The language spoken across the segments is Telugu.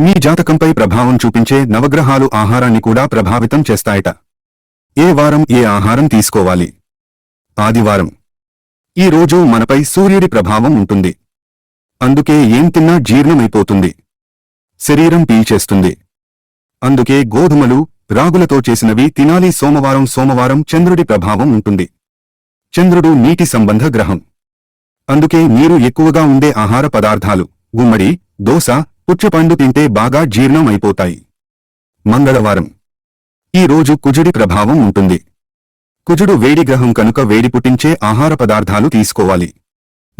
మీ జాతకంపై ప్రభావం చూపించే నవగ్రహాలు ఆహారాన్ని కూడా ప్రభావితం చేస్తాయట. ఏ వారం ఏ ఆహారం తీసుకోవాలి? ఆదివారం. ఈ రోజు మనపై సూర్యుడి ప్రభావం ఉంటుంది. అందుకే ఏం తిన్నా జీర్ణమైపోతుంది. శరీరం పీల్చేస్తుంది. అందుకే గోధుమలు రాగులతో చేసినవి తినాలి సోమవారం సోమవారం చంద్రుడి ప్రభావం ఉంటుంది. చంద్రుడు నీటి సంబంధ గ్రహం. అందుకే నీరు ఎక్కువగా ఉండే ఆహార పదార్థాలు గుమ్మడి దోశ పుచ్చపండు తింటే బాగా జీర్ణం అయిపోతాయి మంగళవారం. ఈ రోజు కుజుడి ప్రభావం ఉంటుంది. కుజుడు వేడి గ్రహం కనుక వేడి పుట్టించే ఆహార పదార్థాలు తీసుకోవాలి.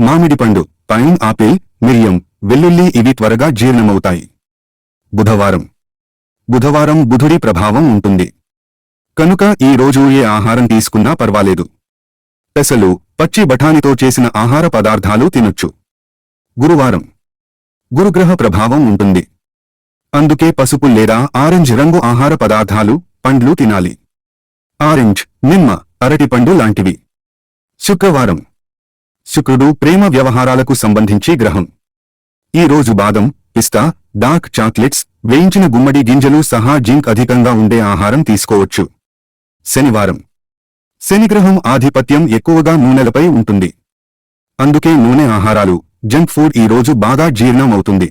మామిడి పండు పైన్ ఆపిల్ మిరియం వెల్లుల్లి ఇవి త్వరగా జీర్ణమవుతాయి. బుధవారం. బుధవారం బుధుడి ప్రభావం ఉంటుంది. కనుక ఈ రోజు ఏ ఆహారం తీసుకున్నా పర్వాలేదు. పెసలు పచ్చి బఠానీతో చేసిన ఆహార పదార్థాలు తినొచ్చు. గురువారం. గురుగ్రహ ప్రభావం ఉంటుంది. అందుకే పసుపు లేదా ఆరెంజ్ రంగు ఆహార పదార్థాలు పండ్లు తినాలి. ఆరెంజ్ నిమ్మ అరటిపండు లాంటివి. శుక్రవారం. శుక్రుడు ప్రేమ వ్యవహారాలకు సంబంధించి గ్రహం. ఈ రోజు బాదం పిస్తా డార్క్ చాక్లెట్స్ వేయించిన గుమ్మడి గింజలు సహా జింక్ అధికంగా ఉండే ఆహారం తీసుకోవచ్చు. శనివారం. శనిగ్రహం ఆధిపత్యం ఎక్కువగా నూనెలపై ఉంటుంది. అందుకే నూనె ఆహారాలు జంక్ ఫుడ్ ఈ రోజు బాగా జీర్ణం అవుతుంది